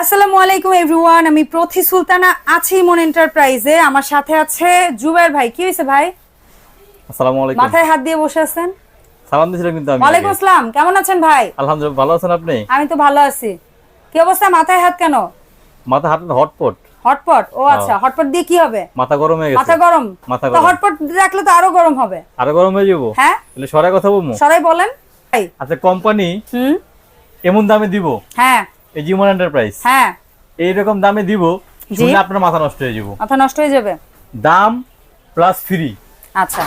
আসসালামু আলাইকুম এভরিওয়ান আমি প্রথি সুলতানা আছি মন এন্টারপ্রাইজে আমার সাথে আছে জুবাইর ভাই। কি হয়েছে ভাই? আসসালামু আলাইকুম। মাথায় হাত দিয়ে বসে আছেন? সালাম দিয়েছিলাম কিন্তু আমি ওয়ালাইকুম। আসসালাম। কেমন আছেন ভাই? আলহামদুলিল্লাহ ভালো আছেন আপনি? আমি তো ভালো আছি। কি অবস্থা? মাথায় হাত কেন? মাথা হাতের হটপট। হটপট? ও আচ্ছা হটপট দিয়ে কি হবে? মাথা গরম হয়ে গেছে। মাথা গরম? মাথা তো গরম। হটপট রাখলে তো আরও গরম হবে। আরও গরম হয়ে যাব। হ্যাঁ? তাহলে সরাই কথা বলব। সবাই বলেন। ভাই আচ্ছা কোম্পানি হুম। এমন দামে দিব। হ্যাঁ। এই জীবন এন্টারপ্রাইজ হ্যাঁ। এইরকম দামে দিব শুনে আপনার মাথা নষ্ট হয়ে যাব। মাথা নষ্ট হয়ে যাবে? দাম প্লাস ফ্রি আচ্ছা।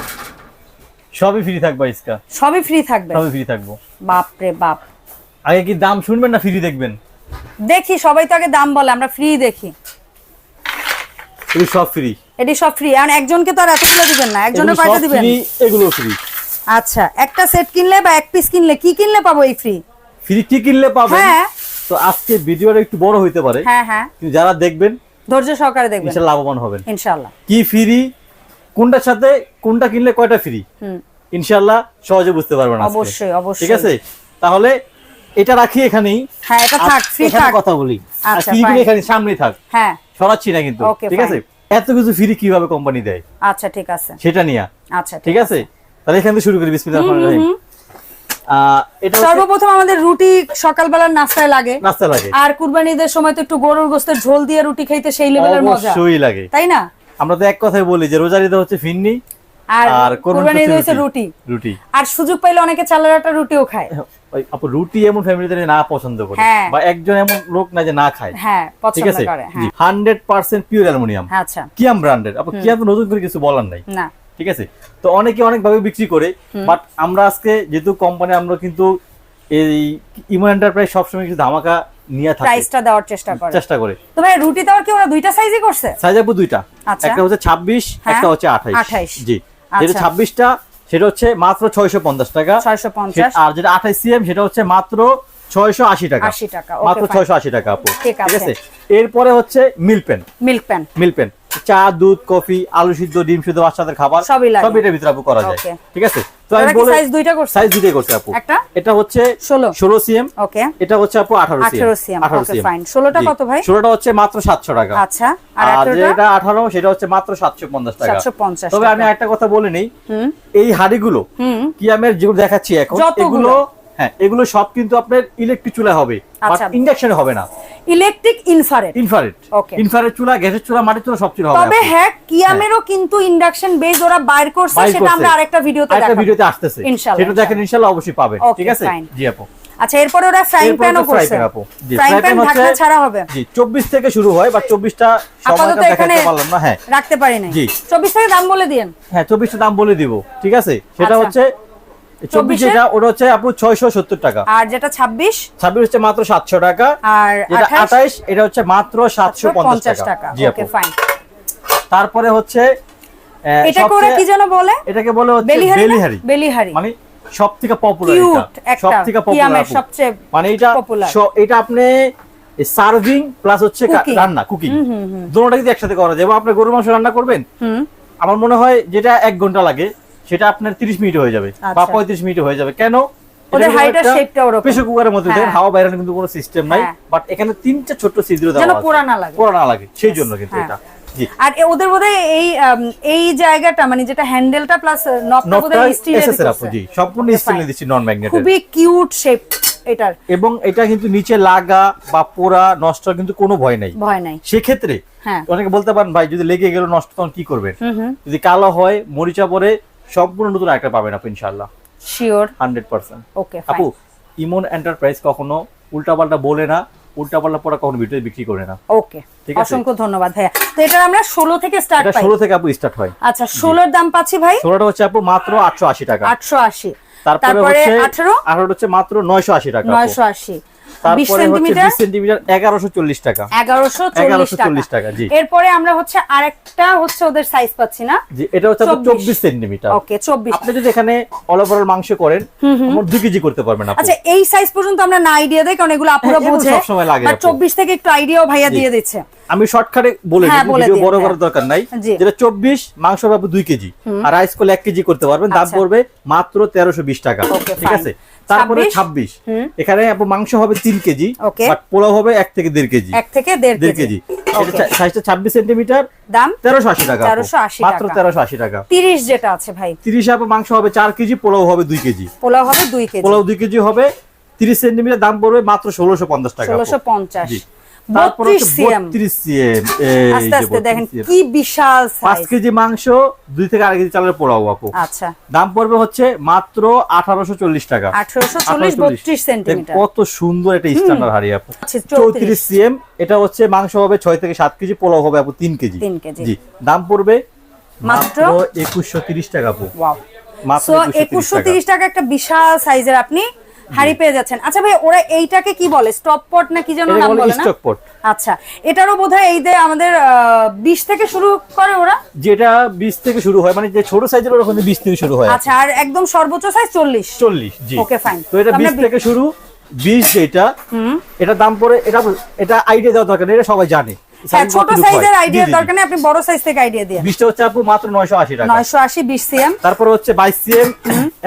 সবই ফ্রি থাকবে ইসকা সবই ফ্রি থাকবে? সবই ফ্রি থাকব। বাপ রে বাপ। আগে কি দাম শুনবেন না ফ্রি দেখবেন? দেখি সবাই তো আগে দাম বলে আমরা ফ্রি দেখি। এগুলো সব ফ্রি এটি সব ফ্রি আর একজনকে তো আর এতগুলো দিবেন না একজনের কয়টা দিবেন? ফ্রি এগুলো ফ্রি আচ্ছা একটা সেট কিনলে বা এক পিস কিনলে কি কিনলে পাবো এই ফ্রি ফ্রি কি কিনলে পাবেন? হ্যাঁ। তো আজকে ভিডিওটা একটু বড় হইতে পারে। হ্যাঁ হ্যাঁ। কিন্তু যারা দেখবেন ধৈর্য সহকারে দেখবেন। ইনশাল্লাহ লাভবান হবেন। ইনশাআল্লাহ কি ফ্রি? কোনটার সাথে কোনটা কিনলে কয়টা ফ্রি? হুম। ইনশাল্লাহ সহজে বুঝতে পারবেন আজকে। অবশ্যই, অবশ্যই। ঠিক আছে? তাহলে এটা রাখি এখানেই। হ্যাঁ এটা থাক ফ্রি থাক। কথা বলি। আচ্ছা, ফ্রি. এখানে সামনেই থাক। হ্যাঁ। সরাচ্ছি না কিন্তু। ঠিক আছে? এত কিছু ফ্রি কীভাবে কোম্পানি দেয়? আচ্ছা ঠিক আছে। সেটা নিয়ে। আচ্ছা ঠিক আছে? তাহলে এখান থেকে শুরু করি। বিসমিল্লাহির রহমানির রহিম। সর্বপ্রথম আমাদের রুটি সকালবেলার নাস্তায় লাগে। নাস্তা লাগে। আর কুরবানিদের সময় তো একটু গরুর গোস্তের ঝোল দিয়ে রুটি খাইতে সেই লেভেলের মজা। লাগে। তাই না? আমরা তো এক কথাই বলি যে রোজার ঈদে হচ্ছে ফিন্নি আর কোরবানি রুটি। রুটি। আর সুযোগ পাইলে অনেকে চালের আটা রুটিও খায়। আপু রুটি এমন ফ্যামিলিতে না পছন্দ করে হ্যাঁ। বা একজন এমন লোক না যে না খায়। হ্যাঁ ঠিক পছন্দ আছে? করে হ্যাঁ। হান্ড্রেড পার্সেন্ট পিওর অ্যালুমিনিয়াম আচ্ছা। কিয়াম ব্র্যান্ডেড আপু কিয়াম নতুন করে কিছু বলার নাই। না। ঠিক আছে? তো অনেকে অনেক ভাবে বিক্রি করে বাট আমরা আজকে যেহেতু কোম্পানি আমরা কিন্তু এই ইমন এন্টারপ্রাইজ সবসময় কিছু ধামাকা নিয়ে থাকি। প্রাইসটা দেওয়ার চেষ্টা করে। চেষ্টা করে। তো ভাই রুটি দেওয়ার কি ওরা দুইটা সাইজই করছে? সাইজ আপু দুইটা। আচ্ছা। একটা হচ্ছে ছাব্বিশ হ্যাঁ। একটা হচ্ছে আঠাইশ। 28 জি। যেটা আচ্ছা। ছাব্বিশটা সেটা হচ্ছে মাত্র ছয়শো পঞ্চাশ টাকা। ছয়শো পঞ্চাশ। আর যেটা আঠাইশ সিএম সেটা হচ্ছে মাত্র ছয়শো আশি টাকা। 80 টাকা, মাত্র fine. ছয়শো আশি টাকা আপু। ঠিক আছে। এরপরে হচ্ছে milk pen. Milk pan milk pen. চা দুধ কফি আলু সিদ্ধ ডিম সিদ্ধ বাচ্চাদের খাবার সবই সব এটার ভিতরে আপু করা যায়। ঠিক আছে? তো আমি বলে size দুইটা করছে? সাইজ দুইটাই করছে আপু। একটা? এটা হচ্ছে 16 ষোলো সিএম। ওকে এটা হচ্ছে আপু আঠারো সিএম। 18 CM, okay, fine. 16টা কত ভাই? হচ্ছে মাত্র সাতশো টাকা। আচ্ছা। আর যেটা আঠারো সেটা হচ্ছে মাত্র সাতশো পঞ্চাশ টাকা। 750 তবে আমি একটা কথা বলে নেই। এই হাড়িগুলো হুম। কিয়ামের যেগুলো দেখাচ্ছি এখন এগুলো হ্যাঁ এগুলো সব কিন্তু আপনার ইলেকট্রিক চুলা হবে। বাট আচ্ছা। ইন্ডাকশনে হবে না। Electric infrared infrared. Okay. Infrared চুলা গ্যাসের চুলা মাটির চুলা সব চুলা হবে তবে হ্যাঁ কিয়ামেরও কিন্তু ইন্ডাকশন বেজ ওরা বাইর করছে সেটা আমরা আরেকটা ভিডিওতে আরেকটা দেখাবো। ভিডিওতে আসতেছে। ইনশাআল্লাহ, সেটা দেখেন ইনশাআল্লাহ অবশ্যই Okay, ঠিক আছে? জি আপু। আচ্ছা এরপরে ওরা ফ্রাইং প্যানও করছে। ফ্রাইং প্যান হচ্ছে- ঢাকনা ছাড়া হবে। জি 24 থেকে শুরু হয় বা 24টা সময় আপাতত দেখাতে পারলাম না হ্যাঁ। রাখতে পারি নাই। জি। 24 থেকে দাম বলে দিন হ্যাঁ 24টা দাম বলে দিব ঠিক আছে? সেটা আচ্ছা। হচ্ছে 24 24 যেটা ওটা হচ্ছে আপু 670 টাকা। আর যেটা 26 26 হচ্ছে মাত্র 700 টাকা। আর যেটা 28 28 এটা হচ্ছে মাত্র 750 টাকা। টাকা। জি আপু। ওকে ফাইন তারপরে হচ্ছে আহ, এটাকে কি যেন বলে? এটাকে বলে হচ্ছে বেলিহারি বেলিহারি। বেলিহারি। মানে সব পপুলার এটা। একটা সব থেকে কিয়ামের পপুলার সবচেয়ে মানে এটা এটা আপনি সার্ভিং প্লাস হচ্ছে কা- Cooking। রান্না কুকিং দুটোটা যদি একসাথে করা যায় আপনি গরুর মাংস রান্না করবেন? হুম। আমার মনে হয় যেটা এক ঘণ্টা লাগে সেটা আপনার 30 মিনিট হয়ে যাবে বা আচ্ছা। 35 মিনিট হয়ে যাবে। কেন? ওদের height আর ওরকম। প্রেসার কুকারের মধ্যে। হাওয়া বাইরে কিন্তু কোনো সিস্টেম নাই। বাট এখানে তিনটা ছোট্ট ছিদ্র দেওয়া আছে। পোড়া না লাগে। পোড়া না লাগে সেই জন্য কিন্তু। এটা। আর ওদের বোধহয় এই এই জায়গাটা মানে যেটা হ্যান্ডেলটা প্লাস নবটা বোধহয় স্টিলের জি। সম্পূর্ণ স্টিলের দিচ্ছি নন ম্যাগনেটের খুবই কিউট শেপ এটার। এবং এটা কিন্তু নিচে লাগা বা পোড়া নষ্ট কিন্তু কোনো ভয় নাই। ভয় নাই। সেক্ষেত্রে হ্যাঁ। অনেকে বলতে পারেন ভাই যদি লেগে গেল নষ্ট তখন কি করবেন? যদি কালো হয় মরিচা পরে সবগুলো নতুন একটা পাবেন আপনি ইনশাআল্লাহ। Sure hundred percent. ওকে আপু ইমন এন্টারপ্রাইজ কখনো উল্টাপাল্টা বলে না উল্টাপাল্টা পড়া কখনো ভিডিও বিক্রি করে না। ওকে ঠিক আছে? অসংখ্য ধন্যবাদ ভাইয়া তো এটা আমরা 16 থেকে স্টার্ট পাই। 16 থেকে আপু স্টার্ট হয়। আচ্ছা 16 এর দাম পাচ্ছি ভাই? 16টা হচ্ছে আপু মাত্র 880 টাকা। 880 তারপরে হচ্ছে 18 18 হচ্ছে মাত্র 980 টাকা 980 তারপরে হচ্ছে টাকা। এগারোশো চল্লিশ 1140 টাকা, জি। এরপরে আমরা হচ্ছে আরেকটা হচ্ছে ওদের সাইজ পাচ্ছি না? জি এটা হচ্ছে 24 চব্বিশ। সেন্টিমিটার। ওকে চব্বিশ। আপনি যদি এখানে অল ওভার মাংস করেন আমার দুই কেজি করতে পারবেন আপনি। আচ্ছা এই সাইজ পর্যন্ত আমরা না আইডিয়া দেই কারণ এগুলো আপুরা হ্যাঁ, লাগে আর আপু। চব্বিশ থেকে একটু আইডিয়াও ভাইয়া দিয়ে দিচ্ছে। আমি শর্টকাটে বলে হ্যাঁ, দিই ভিডিও বড় হ্যাঁ। করার দরকার নাই। যেটা চব্বিশ মাংস পাবো দুই কেজি। আর রাইস করলে এক কেজি করতে পারবেন দাম আচ্ছা। পড়বে মাত্র তেরোশো বিশ টাকা। ঠিক আছে? তারপরে 26 ছাব্বিশ। এখানে মাংস হবে তিন কেজি বাট পোলাও হবে এক থেকে দেড় কেজি। এক থেকে দেড় কেজি। সাইজটা ছাব্বিশ সেন্টিমিটার দাম? তেরোশো আশি টাকা তেরোশো আশি মাত্র তেরোশো আশি টাকা। তিরিশ যেটা আছে ভাই। তিরিশ আপু মাংস হবে চার কেজি পোলাও হবে দুই কেজি। পোলাও হবে দুই কেজি। পোলাও দুই কেজি হবে তিরিশ সেন্টিমিটার দাম পড়বে মাত্র ষোলোশো পঞ্চাশ টাকা। ষোলোশো পঞ্চাশ। জি। তারপর বত্রিশ হচ্ছে সিএম। 32 CM, এই আস্তে যে আস্তে 32 দেখেন CM কি বিশাল পাঁচ সাইজ কেজি মাংস দুই থেকে আড়াই কেজি চালের পোলাও আপু। দাম পড়বে হচ্ছে মাত্র আঠারোশো চল্লিশ টাকা। আঠারোশো চল্লিশ 1840 বত্রিশ সেন্টিমিটার কত সুন্দর একটা স্ট্যান্ডার্ড হাড়ি আপু। আচ্ছা, চৌত্রিশ। সিএম এটা হচ্ছে মাংস হবে ছয় থেকে সাত কেজি পোলাও হবে আপু তিন কেজি। জি দাম পড়বে মাত্র? একুশশো তিরিশ টাকা আপু। মাত্র একুশশো তিরিশ টাকা। একটা বিশাল সাইজের আপনি হাড়ি পেয়ে যাচ্ছেন। আচ্ছা ভাই ওরা এইটাকে কি বলে? স্টপ পট না কি যেন নাম বলে না? আচ্ছা এটারও বোধহয় এই যে আমাদের বিশ থেকে শুরু করে ওরা? যেটা বিশ থেকে শুরু হয় মানে যে ছোট সাইজের ওরকম বিশ থেকে শুরু হয় আচ্ছা আর একদম সর্বোচ্চ সাইজ চল্লিশ? চল্লিশ জি। Okay, fine. তো এটা তো আমরা বিশ বি- থেকে শুরু বিশ যেটা এটা দাম পড়ে এটা এটা আইডিয়া দেওয়া দরকার এটা সবাই জানে। হ্যাঁ ছোট সাইজের হয়। জি। দরকার নেই আপনি বড় সাইজ থেকে আইডিয়া দিয়ে। বিশটা হচ্ছে আপু মাত্র নয়শো আশি টাকা। নয়শো আশি বিশ সিএম তারপর হচ্ছে বাইশ সিএম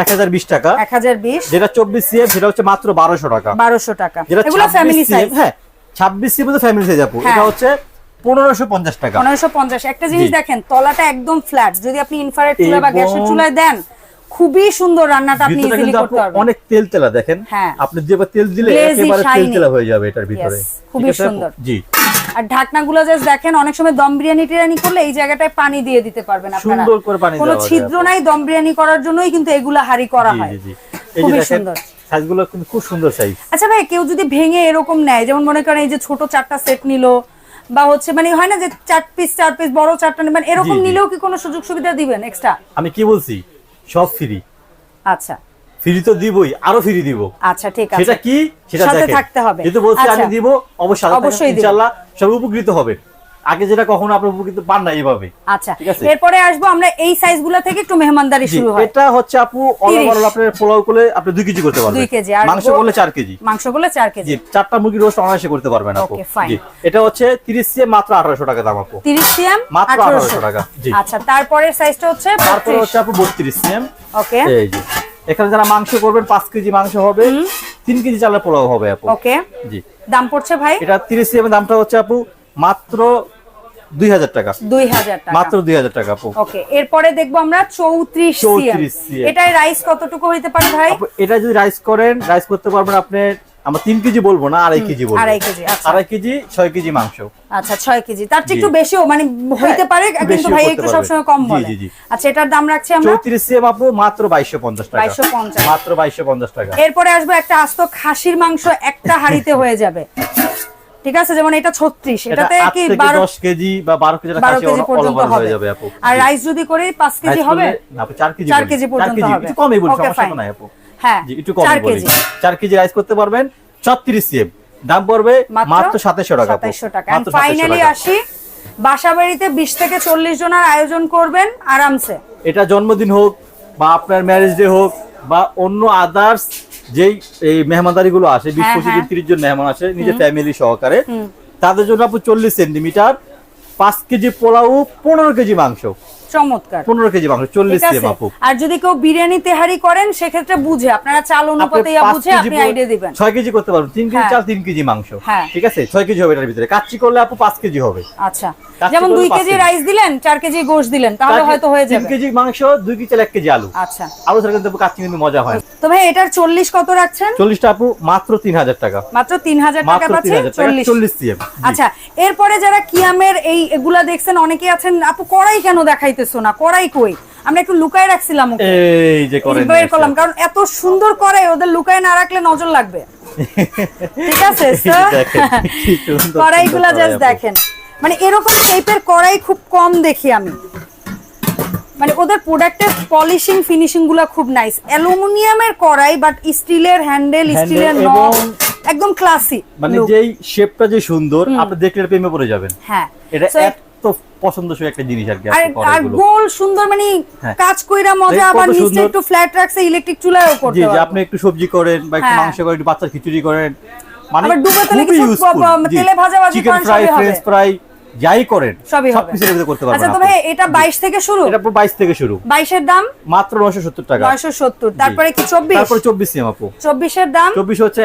এক হাজার বিশ টাকা। এক হাজার বিশ। যেটা চব্বিশ সিএম সেটা হচ্ছে মাত্র বারোশো টাকা। বারোশো টাকা। যেটা এগুলো ফ্যামিলি সাইজ হ্যাঁ ছাব্বিশ সিএম ফ্যামিলি সাইজ আপু। হ্যাঁ। এটা হচ্ছে পনেরোশো পঞ্চাশ টাকা। পনেরোশো পঞ্চাশ। একটা জিনিস দেখেন তলাটা একদম ফ্ল্যাট যদি আপনি ইনফ্রারেড চুলা বা গ্যাসের চুলায় দেন খুবই সুন্দর রান্নাটা আপনি ইজিলি করতে পারবেন। অনেক তেল তেলা দেখেন। হ্যাঁ। আপনি যে তেল দিলে একেবারে তেল তেলা হয়ে যাবে এটার ভিতরে। খুবই? সুন্দর। জি। আর ঢাকনাগুলো জাস্ট দেখেন অনেক সময় দম বিরিয়ানি টিরিয়ানি করলে এই জায়গাটায় পানি দিয়ে দিতে পারবেন আপনারা। সুন্দর করে পানি কোনো ছিদ্র নাই দম বিরিয়ানি করার জন্যই কিন্তু এগুলো হাড়ি করা হয়। জি জি। এই যে সুন্দর। সাইজগুলো কিন্তু খুব সুন্দর সাইজ আচ্ছা ভাই কেউ যদি ভেঙে এরকম নেয় যেমন মনে করেন এই যে ছোট চারটা সেট নিলো বা হচ্ছে মানে হয় না যে চার পিস চার পিস বড় চারটা নেবেন এরকম। নিলেও কি কোনো সুযোগ সুবিধা দিবেন এক্সট্রা আমি কি বলছি? সব ফ্রি আচ্ছা। ফ্রি তো দিবই আরও ফ্রি দিব। আচ্ছা ঠিক আছে। সেটা কি? সেটা সাথে থাকতে হবে। যেহেতু বলছি আচ্ছা। আমি দিব অবশ্যই ইনশাআল্লাহ সব উপকৃত হবে। আগে যেটা কখনো আপনি উপকৃত পান না এইভাবে। আচ্ছা। এরপরে আসব আমরা এই সাইজগুলো থেকে একটু মেহমানদারি শুরু হয়। এটা হচ্ছে আপু অল 30 ওভার আপনার পোলাও করলে আপনি দুই কেজি করতে পারবেন। দুই কেজি, আর মাংস করলে চার কেজি। মাংসগুলো চার কেজি। জি চারটা মুরগি রোস্ট অনায়াসে করতে পারবেন আপু। জি এটা হচ্ছে 30 সিএম মাত্র 1800 টাকা দাম আপু। তিরিশ সিএম মাত্র আঠারোশো। 1800 টাকা, জি। আচ্ছা তারপরের সাইজটা হচ্ছে তারপরে হচ্ছে আপু 32 সিএম। ওকে এই যে এখানে যারা মাংস করবেন 5 কেজি মাংস হবে 3 কেজি চালের পোলাও হবে আপু। ওকে জি। দাম পড়ছে ভাই? এটা 30 সিএম দামটা হচ্ছে আপু মাত্র 2000 টাকা। দুই হাজার টাকা। মাত্র 2000 টাকা ওকে এরপরে দেখব আমরা চৌত্রিশ সিএম। 34 CM এটাই রাইস কতটুকু হইতে পারে ভাই? এটা যদি রাইস করেন রাইস করতে পারবেন আপনি আমরা তিন কেজি বলব না আড়াই কেজি বলব। আড়াই কেজি, আচ্ছা। আড়াই কেজি ছয় কেজি মাংস। আচ্ছা ছয় কেজি। তার চেয়ে একটু বেশিও মানে হইতে পারে কিন্তু ভাই একটু সবসময় কম বলে। আচ্ছা এটার দাম রাখছি আমরা চৌত্রিশ সিএম আপু মাত্র বাইশশো পঞ্চাশ টাকা। 2250 মাত্র বাইশশো পঞ্চাশ টাকা। এরপরে আসবে একটা আস্ত খাসির মাংস একটা হাড়িতে হয়ে যাবে। ঠিক আছে? যেমন এটা ছত্রিশ এটা এটাতে কি বারো কেজি বা বারো কেজি বারো কেজি পর্যন্ত হবে। হয়ে আর রাইস যদি করি পাঁচ কেজি হবে? না, আপু, চার কেজি পর্যন্ত হবে। একটু কমই বলি সমস্যা তো নাই আপু। হ্যাঁ একটু বলি। কেজি। রাইস করতে পারবেন ছত্রিশ সিএম। দাম পড়বে মাত্র সাতাশশো টাকা আপু। সাতাইশশো টাকা। মাত্র 2700 ফাইনালি আসি বাসা বাড়িতে বিশ থেকে চল্লিশ জনের আয়োজন করবেন আরামসে। এটা জন্মদিন হোক বা আপনার ম্যারেজ ডে হোক বা অন্য আদার্স যেই এই মেহমানদারি গুলো আসে বিশ হ্যাঁ, পঁচিশ হ্যাঁ। তিরিশ জন মেহমান আসে নিজের ফ্যামিলি সহকারে। তাদের জন্য আপু চল্লিশ সেন্টিমিটার পাঁচ কেজি পোলাও পনেরো কেজি মাংস। চমৎকার। পনেরো কেজি মাংস আর যদি কেউ বিরিয়ানি তেহারি করেন সেক্ষেত্রে বুঝে আপনারা চাল অনুপাতে ইয়া বুঝে আপনি আইডিয়া দিবেন। কেজি করতে পারবেন কেজি হ্যাঁ। চাল কেজি মাংস। হ্যাঁ। ঠিক আছে? কেজি হবে এটার ভিতরে। কাচ্চি করলে আপু কেজি হবে। আচ্ছা। যেমন কেজি। রাইস দিলেন কেজি গোশ দিলেন তাহলে হয়তো হয়ে যাবে। কেজি মাংস কেজি চাল কেজি আলু। আচ্ছা। আলু ছাড়া কিন্তু কাচ্চি কিন্তু মজা হয় তো ভাই এটার চল্লিশ কত রাখছেন? চল্লিশটা আপু মাত্র তিন হাজার টাকা। মাত্র তিন হাজার টাকা মাত্র তিন পাচ্ছে হাজার চল্লিশ। চল্লিশ আচ্ছা এরপরে যারা কিয়ামের এই এগুলা দেখছেন অনেকেই আছেন আপু কড়াই কেন দেখাইতেছো না? কড়াই কই? আমরা একটু লুকায় রাখছিলাম ওকে। এই যে করেন বের করলাম কারণ এত সুন্দর কড়াই ওদের লুকায় না রাখলে নজর লাগবে। ঠিক আছে কড়াইগুলা জাস্ট দেখেন। মানে এরকম টাইপের কড়াই খুব কম দেখি আমি। মানে ওদের প্রোডাক্টের পলিশিং ফিনিশিংগুলা খুব নাইস অ্যালুমিনিয়ামের কড়াই বাট স্টিলের হ্যান্ডেল স্টিলের নব একদম ক্লাসি মানে যেই শেপটা যে সুন্দর আপনি দেখলে প্রেমে পড়ে যাবেন। হ্যাঁ। এটা এত পছন্দসই একটা জিনিস আর কি আর। গোল সুন্দর মানে হ্যাঁ। কাজ কইরা মজা আবার নিচে একটু ফ্ল্যাট রাখছে ইলেকট্রিক চুলায়ও করতে জি আপনি একটু সবজি করেন বা একটু হ্যাঁ। মাংস করেন একটু বাচ্চার খিচুড়ি করেন মানে ডুবে তেলে কিছু তেলে ভাজা ভাজি চিকেন ফ্রাই ফ্রেঞ্চ ফ্রাই যাই করেন সবকিছু এর করতে পারবেন আচ্ছা তো ভাই এটা বাইশ থেকে শুরু? এটা থেকে শুরু। দাম? মাত্র টাকা। তারপরে কি সিএম আপু। দাম? হচ্ছে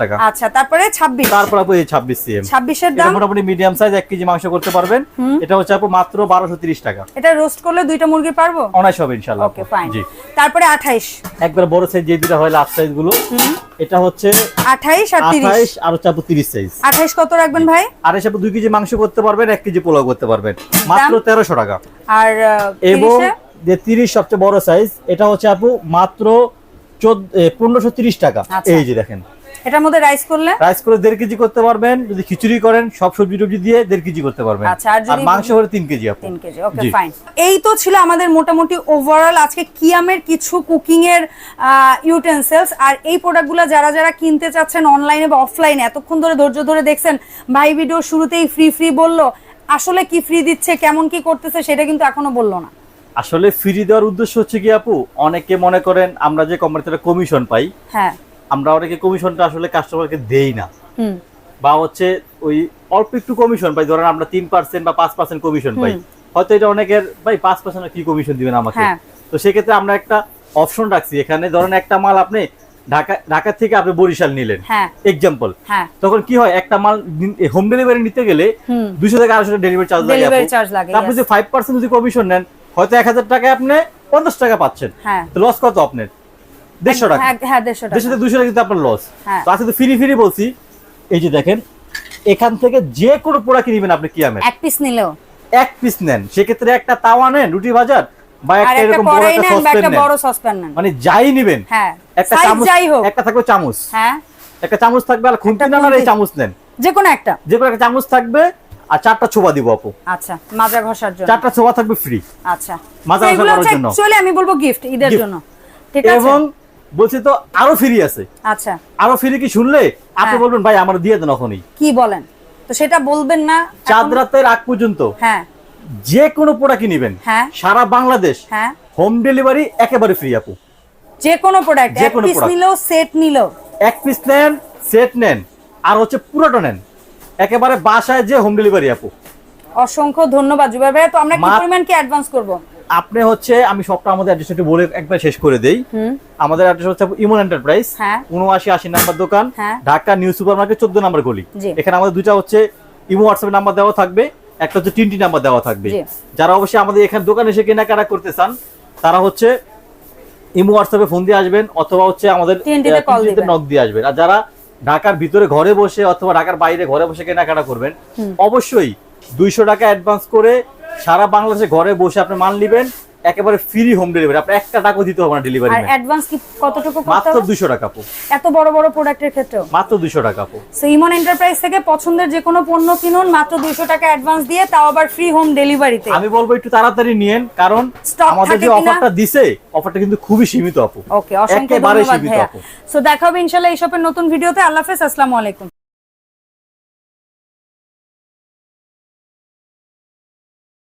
টাকা। আচ্ছা তারপরে ছাব্বিশ। তারপর আপু এই ছাব্বিশ সিএম। ছাব্বিশের এটা দাম? মোটামুটি মিডিয়াম সাইজ এক কেজি মাংস করতে পারবেন। এটা হচ্ছে আপু মাত্র বারোশো তিরিশ টাকা। এটা রোস্ট করলে দুইটা মুরগি পারব? হবে ইনশাল্লাহ ওকে ফাইন জি। তারপরে আঠাইশ। একবার বড় সাইজ যে দুটা হয় সাইজগুলো এটা হচ্ছে আঠাইশ আর হচ্ছে আপু সাইজ আঠাইশ কত রাখবেন ভাই? আর এসে আপু দুই কেজি মাংস করতে পারবেন এক কেজি পোলাও করতে পারবেন। মাত্র তেরোশো টাকা। আর এবং যে তিরিশ সবচেয়ে বড় সাইজ এটা হচ্ছে আপু মাত্র চোদ্দ পনেরোশো তিরিশ টাকা। আচ্ছা। এই যে দেখেন। এটার মধ্যে রাইস করলে? রাইস করে দেড় কেজি করতে পারবেন যদি খিচুড়ি করেন সব সবজি টবজি দিয়ে দেড় কেজি করতে পারবেন। আচ্ছা, আর যদি- মাংস হলে তিন কেজি তিন কেজি ওকে ফাইন এই তো ছিল আমাদের মোটামুটি ওভারঅল আজকে কিয়ামের কিছু কুকিং এর ইউটেন্সিলস আর এই প্রোডাক্টগুলো যারা যারা কিনতে চাচ্ছেন অনলাইনে বা অফলাইনে এতক্ষণ ধরে ধৈর্য ধরে দেখছেন ভাই ভিডিও শুরুতেই ফ্রি ফ্রি বলল আসলে কি ফ্রি দিচ্ছে কেমন কি করতেছে সেটা কিন্তু এখনও বলল না। আসলে ফ্রি দেওয়ার উদ্দেশ্য হচ্ছে কি আপু অনেকে মনে করেন আমরা যে কোম্পানি কমিশন পাই হ্যাঁ। আমরা অনেকে কমিশনটা আসলে কাস্টমারকে দেই না। বা হচ্ছে ওই অল্প একটু কমিশন পাই ধরেন আমরা তিন পার্সেন্ট বা পাঁচ পার্সেন্ট কমিশন পাই। হয়তো এটা অনেকের ভাই পাঁচ পার্সেন্ট কি কমিশন দিবেন আমাকে? হ্যাঁ। তো সেক্ষেত্রে আমরা একটা অপশন রাখছি। এখানে ধরেন একটা মাল আপনি ঢাকা ঢাকা থেকে আপনি বরিশাল নিলেন। হ্যাঁ। এক্সাম্পল হ্যাঁ। তখন কি হয়? একটা মাল হোম ডেলিভারি নিতে গেলে দুশো থেকে আড়াইশো ডেলিভারি চার্জ লাগে আপনি যদি ফাইভ পার্সেন্ট যদি কমিশন নেন হয়তো এক হাজার টাকায় আপনি পঞ্চাশ টাকা পাচ্ছেন। হ্যাঁ। লস কত আপনার? দেড়শো টাকা। হ্যাঁ হ্যাঁ দেড়শো টাকা। দেড়শো দুশো টাকা কিন্তু আপনার লস হ্যাঁ। তো আজকে তো ফ্রি ফ্রি বলছি। এই যে দেখেন এখান থেকে যে কোনো প্রোডাক্ট নিবেন আপনি কিয়ামের। এক পিস নিলেও। এক পিস নেন। সেক্ষেত্রে একটা তাওয়া নেন রুটি ভাজার বা একটা এরকম বড় একটা সসপ্যান নেন। মানে যাই নিবেন হ্যাঁ একটা চামচ একটা থাকবে চামচ। হ্যাঁ। একটা চামচ থাকবে আর খুন্তি আর এই চামচ নেন। যে কোনো একটা। যে কোনো একটা চামচ থাকবে আর চারটা ছোবা দিব আপু। আচ্ছা মাজা ঘষার জন্য। চারটা ছোবা থাকবে ফ্রি আচ্ছা। মাজা তো ঘষা এগুলো করার হচ্ছে জন্য। actually আমি বলব গিফট ঈদের জন্য। ঠিক আছে? এবং বলছি তো আরও ফ্রি আছে। আচ্ছা। আরও ফ্রি কি শুনলে? আপনি হ্যাঁ। বলবেন ভাই আমার দিয়ে দেন ওখানেই কি বলেন? তো সেটা বলবেন না চাঁদ রাতের আগ পর্যন্ত হ্যাঁ। যে কোনো প্রোডাক্ট নিবেন। হ্যাঁ। সারা বাংলাদেশ হ্যাঁ। হোম ডেলিভারি একেবারে ফ্রি আপু। যে কোনো প্রোডাক্ট এক পিস। নিলেও সেট নিলেও এক পিস নেন সেট নেন আর হচ্ছে পুরোটা নেন। একেবারে বাসায় যে হোম ডেলিভারি আপু। অসংখ্য ধন্যবাদ জুবাই ভাই তো আমরা কি পরিমাণ কি অ্যাডভান্স করব? আপনি হচ্ছে আমি সবটা আমাদের অ্যাড্রেস একটু বলে একবার শেষ করে দেই। আমাদের অ্যাড্রেস হচ্ছে ইমন এন্টারপ্রাইজ হ্যাঁ। উনআশি আশি নাম্বার দোকান হ্যাঁ। ঢাকা নিউ সুপার মার্কেট চোদ্দ নাম্বার গলি। এখানে আমাদের দুটা হচ্ছে ইমো হোয়াটসঅ্যাপ নাম্বার দেওয়া থাকবে একটা হচ্ছে তিনটি নাম্বার দেওয়া থাকবে। যারা অবশ্যই আমাদের এখানে দোকানে এসে কেনাকাটা করতে চান তারা হচ্ছে ইমো হোয়াটসঅ্যাপে ফোন দিয়ে আসবেন অথবা হচ্ছে আমাদের। নক দিয়ে আসবেন। আর যারা ঢাকার ভিতরে ঘরে বসে অথবা ঢাকার বাইরে ঘরে বসে কেনাকাটা করবেন অবশ্যই দুইশো টাকা অ্যাডভান্স করে সারা বাংলাদেশে ঘরে বসে আপনি মাল নেবেন একেবারে ফ্রি হোম ডেলিভারি আপনি একটা টাকা দিতে হবে না ডেলিভারি আর অ্যাডভান্স কি কতটুকু মাত্র হবে? দুশো টাকা আপু। এত বড় বড় প্রোডাক্টের ক্ষেত্রে মাত্র দুশো টাকা আপু। সো ইমন এন্টারপ্রাইজ থেকে পছন্দের যে কোনো পণ্য কিনুন মাত্র দুইশো টাকা অ্যাডভান্স দিয়ে তাও আবার ফ্রি হোম ডেলিভারিতে আমি বলব একটু তাড়াতাড়ি নিয়েন কারণ আমাদের যে অফারটা দিছে অফারটা কিন্তু খুবই সীমিত আপু। ওকে অসংখ্য ধন্যবাদ সো দেখা হবে ইনশাল্লাহ এইসবের নতুন ভিডিওতে। আল্লাহ হাফেজ আসসালামু আলাইকুম।